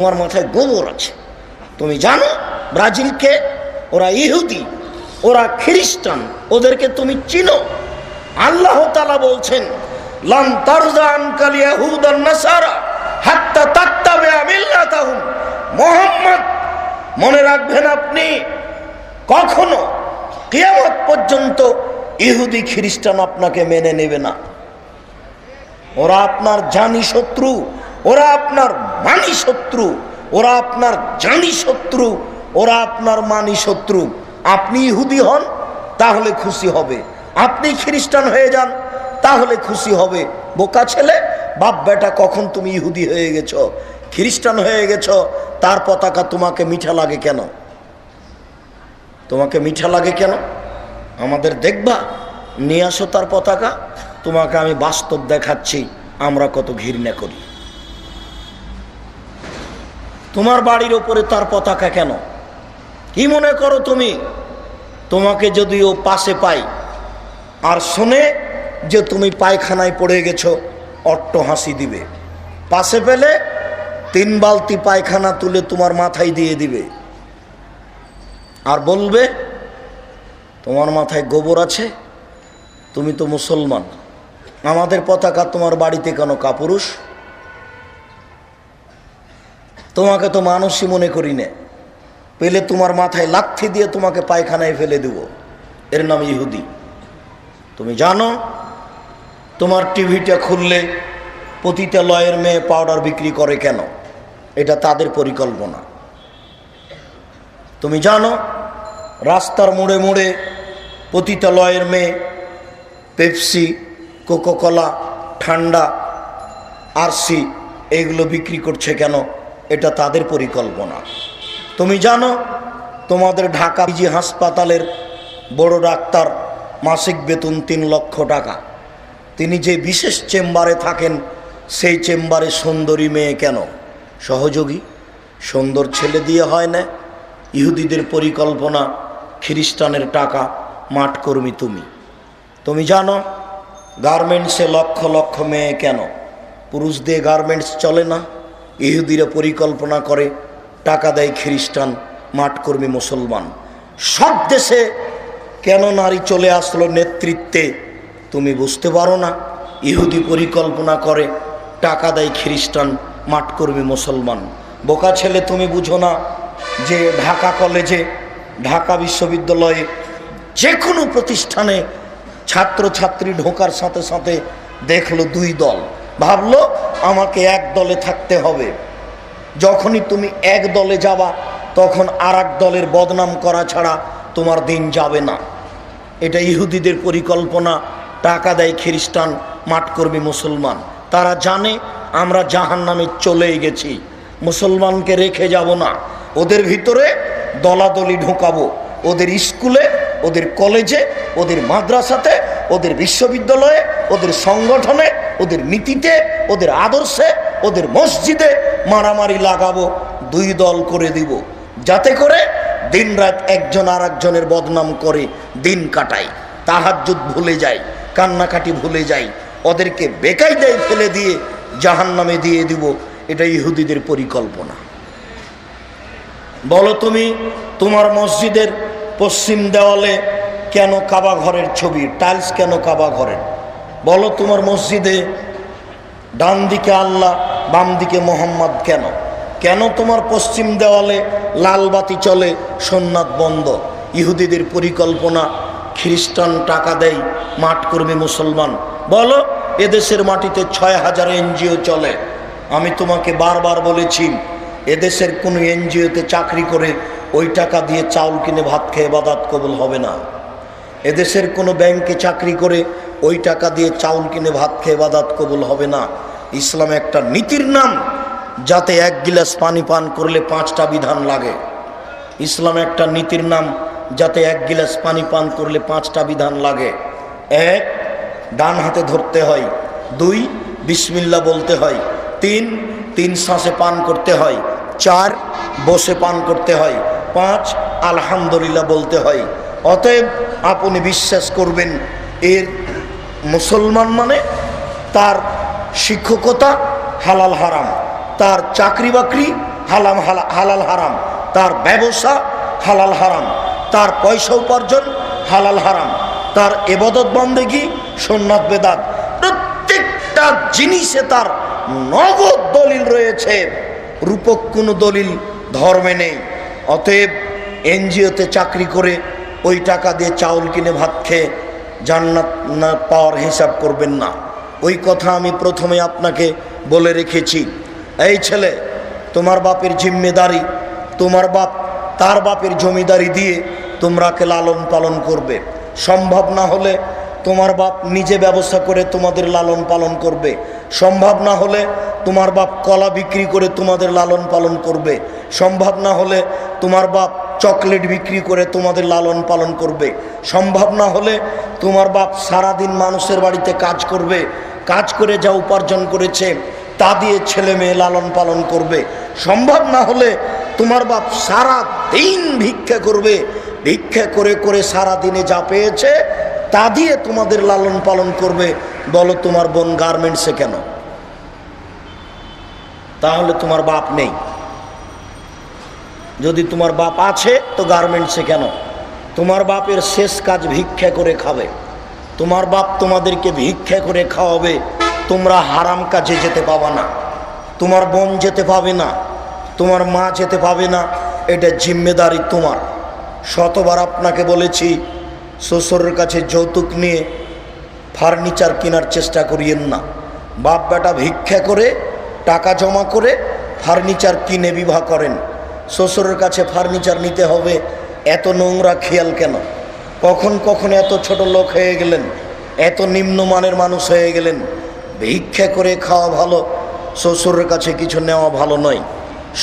তোমার মাথায় গোবর আছে। তুমি জানো, ব্রাজিলকে ওরা ইহুদি, ওরা খ্রিস্টান, ওদেরকে তুমি চিনো। আল্লাহ তালা বলছেন মোহাম্মদ, মনে রাখবেন আপনি, কখনো কিয়ামত পর্যন্ত ইহুদি, খ্রিস্টান আপনাকে মেনে নেবে না। ওরা আপনার জানি শত্রু। ওরা আপনার মানি শত্রু, ওরা আপনার জানি শত্রু, ওরা আপনার মানি শত্রু। আপনি ইহুদি হন, তাহলে খুশি হবে। আপনি খ্রিস্টান হয়ে যান, তাহলে খুশি হবে। বোকা ছেলে, বাপ বেটা, কখন তুমি ইহুদি হয়ে গেছ? খ্রিস্টান হয়ে গেছ, তার পতাকা তোমাকে মিঠা লাগে কেন? তোমাকে মিঠা লাগে কেন? আমাদের দেখবা, নিয়ে আসো তার পতাকা। তোমাকে আমি বাস্তব দেখাচ্ছি, আমরা কত ঘৃণা করি। তোমার বাড়ির ওপরে তার পতাকা কেন? কি মনে করো তুমি? তোমাকে যদি ও পাশে পাই, আর শোনে যে তুমি পায়খানায় পড়ে গেছো, অট্ট হাসি দিবে। পাশে পেলে তিন বালতি পায়খানা তুলে তোমার মাথায় দিয়ে দিবে। আর বলবে, তোমার মাথায় গোবর আছে, তুমি তো মুসলমান। আমাদের পতাকা তোমার বাড়িতে কেন কাপুরুষ? তোমাকে তো মানুষই মনে করি নে। পেলে তোমার মাথায় লাথি দিয়ে তোমাকে পায়খানায় ফেলে দেব। এর নাম ইহুদি। তুমি জানো, তোমার টিভিটা খুললে পতিতালয়ের মেয়ে পাউডার বিক্রি করে কেন? এটা তাদের পরিকল্পনা। তুমি জানো, রাস্তার মোড়ে মোড়ে পতিতালয়ের মেয়ে পেপসি, কোকোকলা, ঠান্ডা, আরসি, এগুলো বিক্রি করছে কেন? এটা তাদের পরিকল্পনা। তুমি জানো, তোমাদের ঢাকা পিজি হাসপাতালের বড় ডাক্তার মাসিক বেতন তিন লক্ষ টাকা। তিনি যে বিশেষ চেম্বারে থাকেন, সেই চেম্বারে সুন্দরী মেয়ে কেন? সহযোগী? সুন্দর ছেলে দিয়ে হয় না? ইহুদিদের পরিকল্পনা, খ্রিস্টানের টাকা, মাঠ কর্মী তুমি। তুমি জানো, গার্মেন্টসে লক্ষ লক্ষ মেয়ে কেন? পুরুষ দিয়ে গার্মেন্টস চলে না? ইহুদিরা পরিকল্পনা করে, টাকা দেয় খ্রিস্টান মাঠকর্মী মুসলমান। সব দেশে কেন নারী চলে আসলো নেতৃত্বে, তুমি বুঝতে পারো না। ইহুদি পরিকল্পনা করে, টাকা দেয় খ্রিস্টান মাঠকর্মী মুসলমান। বোকা ছেলে তুমি বুঝো না যে ঢাকা কলেজে, ঢাকা বিশ্ববিদ্যালয়ে যে কোনো প্রতিষ্ঠানে ছাত্রছাত্রী ঢোকার সাথে সাথে দেখল দুই দল। ভাবলো, আমাকে এক দলে থাকতে হবে। যখনই তুমি এক দলে যাবা, তখন আর দলের বদনাম করা ছাড়া তোমার দিন যাবে না। এটা ইহুদিদের পরিকল্পনা। টাকা দেয় খ্রিস্টান মাঠকর্মী মুসলমান। তারা জানে, আমরা জাহান নামে চলেই গেছি। মুসলমানকে রেখে যাব না। ওদের ভিতরে দলাদলি ঢোকাবো। ওদের স্কুলে, ওদের কলেজে, ওদের মাদ্রাসাতে, ওদের বিশ্ববিদ্যালয়ে, ওদের সংগঠনে ওদের নীতিতে, ওদের আদর্শে, ওদের মসজিদে মারামারি লাগাবো, দুই দল করে দিব। যাতে করে দিনরাত একজন আর একজনের বদনাম করে, দিন কাটায়। তাহাজ্জুদ ভুলে যায়, কান্নাকাটি ভুলে যায়। ওদেরকে বেকাই দেয় ফেলে দিয়ে জাহান নামে দিয়ে দিব, এটা ইহুদিদের পরিকল্পনা। বলো তুমি, তোমার মসজিদের পশ্চিম দেওয়ালে কেন কাবা ঘরের ছবি, টাইলস কেন কাবা ঘরের? বলো তোমার মসজিদে ডান দিকে আল্লাহ বাম দিকে মোহাম্মদ কেন? কেন তোমার পশ্চিম দেওয়ালে লাল বাতি চলে সোননাথ বন্ধ? ইহুদিদের পরিকল্পনা, খ্রিস্টান টাকা দেয়, মাঠ কর্মী মুসলমান। বলো, এদেশের মাটিতে ছয় হাজার এনজিও চলে। আমি তোমাকে বারবার বলেছি, এদেশের কোনো এনজিওতে চাকরি করে ওই টাকা দিয়ে চাউল কিনে ভাত খেয়ে বাদাত কবুল হবে না। এদেশের কোনো ব্যাংকে চাকরি করে ওই টাকা দিয়ে চাউল কিনে ভাত খেয়ে বাদাত কবুল হবে না। ইসলাম একটা নীতির নাম, যাতে এক গিলাস পানি পান করলে পাঁচটা বিধান লাগে। ইসলাম একটা নীতির নাম, যাতে এক গিলাস পানি পান করলে পাঁচটা বিধান লাগে। এক, ডান হাতে ধরতে হয়। দুই, বিসমিল্লা বলতে হয়। তিন তিন শ্বাসে পান করতে হয়। চার, বসে পান করতে হয়। পাঁচ, আলহামদুলিল্লাহ বলতে হয়। অতএব আপনি বিশ্বাস করবেন, এর মুসলমান মানে তার শিক্ষকতা হালাল হারাম, তার চাকরি বাকরি হালাম হালাল হারাম, তার ব্যবসা হালাল হারাম, তার পয়সা উপার্জন হালাল হারাম, তার এবাদত বন্দেগি সোননাথ বেদাত। প্রত্যেকটা জিনিসে তার নগদ দলিল রয়েছে, রূপক কোনো দলিল ধর্মে নেই। অতএব এনজিওতে চাকরি করে ওই টাকা দিয়ে চাউল কিনে ভাত খেয়ে জান্নাত না পাওয়ার হিসাব করবেন না। ওই কথা আমি প্রথমে আপনাকে বলে রেখেছি। এই ছেলে, তোমার বাপের জিম্মেদারি, তোমার বাপ তার বাপের জমিদারি দিয়ে তোমরাকে লালন পালন করবে। সম্ভব না হলে তোমার বাপ নিজে ব্যবসা করে তোমাদের লালন পালন করবে। সম্ভব না হলে তোমার বাপ কলা বিক্রি করে তোমাদের লালন পালন করবে। সম্ভব না হলে তোমার বাপ চকলেট বিক্রি করে তোমাদের লালন পালন করবে। সম্ভব না হলে তোমার বাপ সারাদিন মানুষের বাড়িতে কাজ করবে, কাজ করে যা উপার্জন করেছে, তা দিয়ে ছেলে মেয়ে লালন পালন করবে। সম্ভব না হলে তোমার বাপ সারা দিন ভিক্ষা করবে, ভিক্ষা করে করে সারা দিনে যা পেয়েছে, তা দিয়ে তোমাদের লালন পালন করবে। বলো, তোমার বোন গার্মেন্টসে কেন? তাহলে তোমার বাপ নেই। যদি তোমার বাপ আছে, তো গার্মেন্টসে কেন? তোমার বাপের শেষ কাজ ভিক্ষা করে খাবে। তোমার বাপ তোমাদেরকে ভিক্ষা করে খাওয়াবে, তোমরা হারাম কাজে যেতে পাবা না। তোমার বোন যেতে পাবে না, তোমার মা যেতে পাবে না, এটা জিম্মেদারি তোমার। শতবার আপনাকে বলেছি, শ্বশুরের কাছে যৌতুক নিয়ে ফার্নিচার কেনার চেষ্টা করিয়েন না। বাপ বেটা ভিক্ষা করে, টাকা জমা করে ফার্নিচার কিনে বিবাহ করেন। শ্বশুরের কাছে ফার্নিচার নিতে হবে, এত নোংরা খেয়াল কেন? কখন কখন এত ছোট লোক হয়ে গেলেন? এত নিম্নমানের মানুষ হয়ে গেলেন? ভিক্ষা করে খাওয়া ভালো, শ্বশুরের কাছে কিছু নেওয়া ভালো নয়।